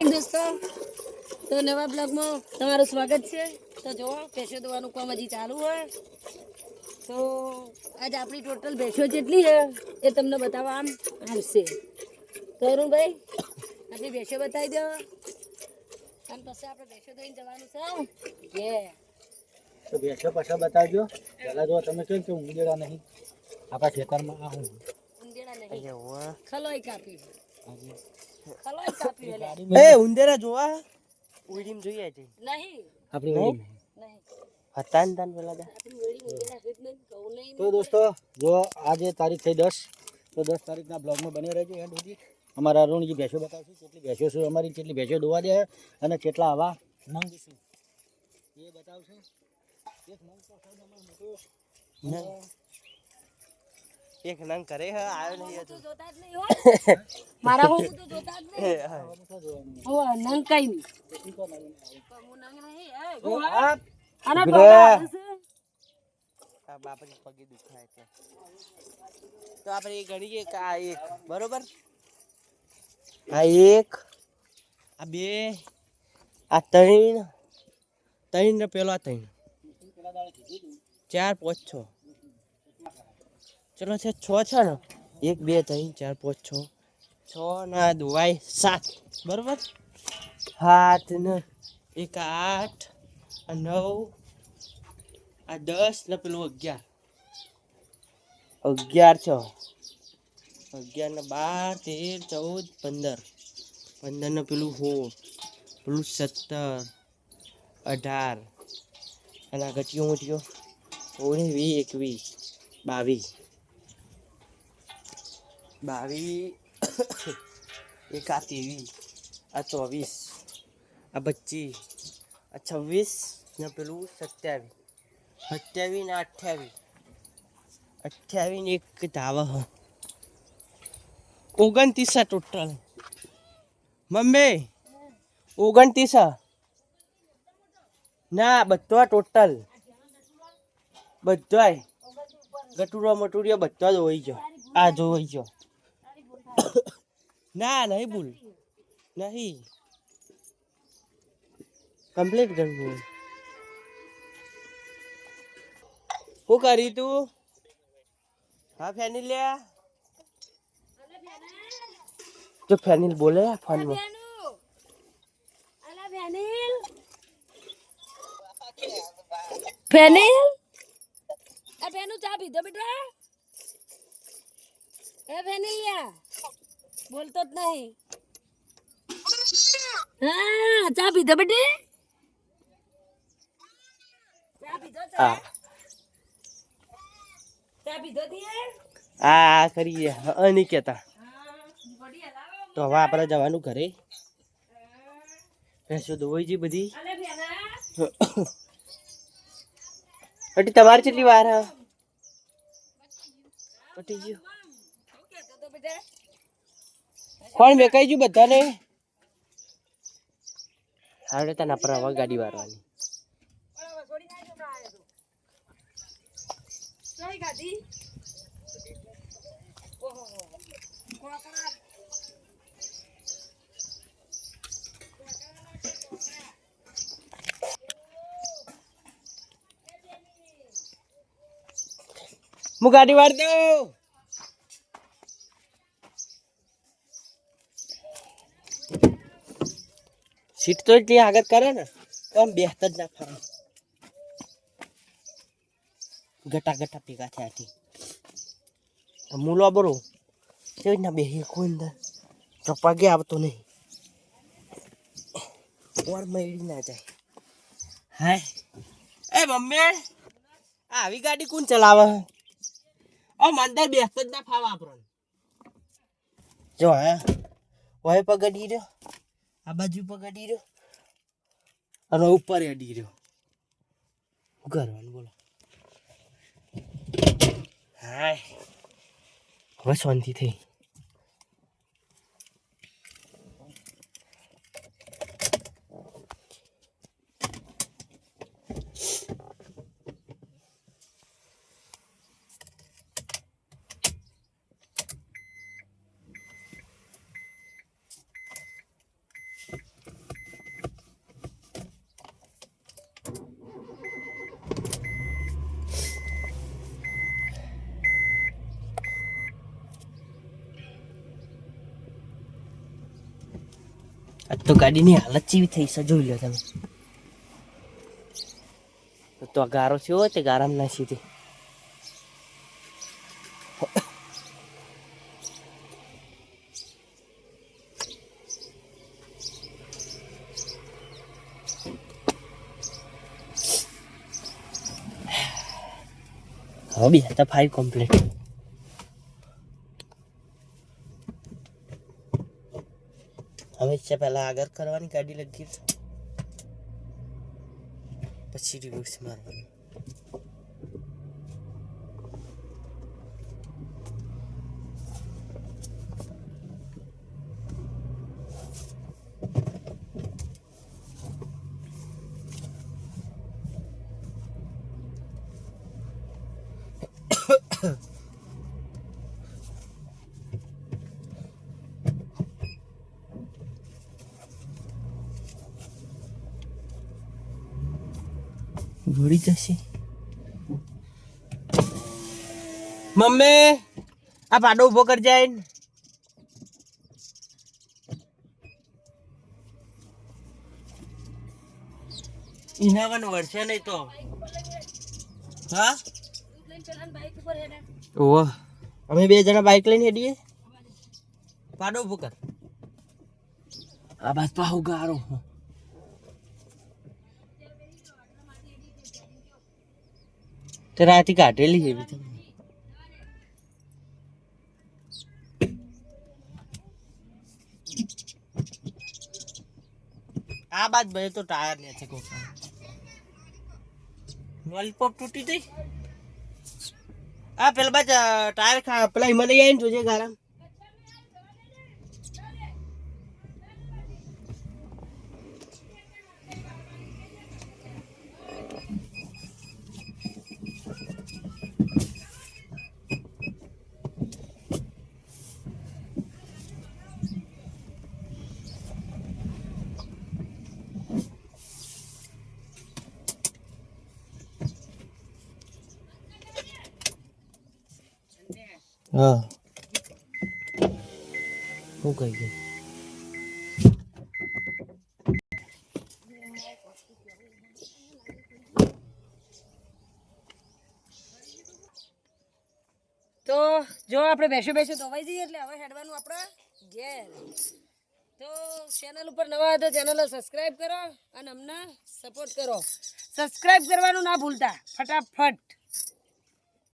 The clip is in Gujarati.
દોસ્તો તો નવા બ્લોગમાં તમારું સ્વાગત છે. તો જુઓ ભેંસો દોવાનું કામ હજી ચાલુ હોય. તો આજે આપણી ટોટલ ભેંસો જેટલી છે એ તમને બતાવવા આમ આવશે. તો અરુણભાઈ આપણી ભેંસો બતાવી દો. અને પછી આપણે ભેંસો દઈને જવાનું છે કે તો ભેંસો પાછા બતાવજો. પહેલાં જો તમે કેમ કે ઉંદેડા નહીં? આપણા ખેતરમાં આ ઉંદેડા નહીં. ખલોઈ કાપી. એ ઉંદેરા જોવા? ઉડીમ જોઈએ છે નહીં. આપણી ઉડીમ નહીં. હતા ને તાન પેલા તો દોસ્તો જો આજે તારીખ થઈ દસ તો દસ તારીખના બ્લોગમાં બની રહેજો એન્ડ સુધી. અમારા અરુણજી ભેંસો બતાવશું કેટલી ભેંસો છે અમારી કેટલી ભેંસો દોવા દે અને કેટલા આવા. નંગ એ બતાવશું. એક નંગ તો મોટો. એક નંગ કરે હે આવ્યો નહીં તો જોતા જ નહીં હો મારા હું તો જોતા જ નહીં. હો. નંગ કઈ નહીં. હું નંગ નહીં એ ગો આના. આ બાપની પગે દુખાય છે. તો આપણે એ ગણીએ કે આ એક બરોબર? આ એક આ બે આ ત્રણ. ત્રણ ને પેલો આ ત્રણ. ચાર પાંચ છ. ચલો છે, છ છે ને? એક, બે, ત્રણ, ચાર, પાંચ, છ. છ ના દુવાય, સાત. બરોબર? સાત ને એક આઠ, આ નવ, આ દસ, ને પેલું અગિયાર. અગિયાર છ? અગિયાર ને બાર, તેર, ચૌદ, પંદર. પંદર ને પેલું સોળ, પેલું સત્તર, અઢાર. અને આ ઘટીઓ મોટીઓ ઓગણીસ વીસ, એકવીસ, બાવીસ. બાવીસ એક આ ત્રેવીસ આ ચોવીસ, આ પચીસ, આ છવ્વીસ, ને પેલું સત્યાવીસ સત્યાવીસ ને અઠ્યાવીસ અઠ્યાવીસ ને એક ધાવ હ. ઓગણત્રીસ ટોટલ મમ્મી, ઓગણત્રીસ? ના, બધો ટોટલ બધો ગટુરો મટુરિયો બધા જ હોય ગયો. આ જો હોય ગયો. ના નહીં ભૂલ નહીં કમ્પ્લીટ કરવું શું કરી તું હા ફેનિલ લે જો ફેનિલ બોલે ફોનમાં બેનું. અલા ફેનિલ ફેનિલ આ બેનું ચા પીધો બેટા એ ફેનિલિયા બોલતો જ નહીં. હા ચા પીધો બેટી? ચા પીધો ચા ચા પીધો તીએ આ કરી બોડી હલાવો તો હવે આપણે જવાનું ઘરે. ભેંસો ધોવાઈ જી બધી. અલે અટી તમારે કેટલી વાર હા? પટી ગયું. કોણ વેકાઈ ગયું બધાને. આવડે તને પર હવે ગાડી વારવાની. હું ગાડી વાર દઉં. સીટ તો એટલી આગળ કરે ને, તો આમ બેસતા જ ના ફરે. ગટા ગટા ભેગા થયા હતી મૂલો બરો તે રીતના બેસી કોઈ અંદર? ટપાગે આવતો નહીં. ઓર મળી ના જાય. હાય એ મમ્મી આવી ગાડી કોણ ચલાવે? ઓ મંદર બેસતો જ ના ફાવા આપણને. જો, હે. ઓય પગડી રહ્યો. આ બાજુ પગડી રહ્યો. અને ઉપર અડી રહ્યો. શું કરવાનું બોલો. હાય. હવે શાંતિ થઈ. તો ગાડીની હાલત ચીવી થઈ છે, જોઈ લો તમે. તો આ ગારો થયો તે ગારામાં ના સીધી હવે બી હતા ફાઈવ કમ્પ્લીટ છે પહેલા આગળ કરવાની ગાડી લગી. પછી રિવર્સ મારવાનું. વળી જશે. મમ્મી આ પાડો ઊભો કરી જાય ઇનાવન વર્ષે નહીં તો. હા? ઓહો. અમે બે જણા બાઇક લઈને હેડીએ. પાડો ઊભો કર. આ બાદ પાહુ ગારો. તે રાતે કાઢેલી છે તમે આ બાદ ભાઈ તો ટાયર ને છે કોક. લોલીપોપ તૂટી ગઈ. આ પેલા બાદ ટાયર ખા, પેલા હિમાલય આવીને જોજે ગારામ. હા. કહી ગઈ તો જો આપણે બેસો બેસો ધોવાઈ જઈએ એટલે હવે હેડવાનું આપણે ઘેર. તો ચેનલ ઉપર નવા હતા તો ચેનલ સબસ્ક્રાઈબ કરો અને અમને સપોર્ટ કરો. સબસ્ક્રાઈબ કરવાનું ના ભૂલતા. ફટાફટ.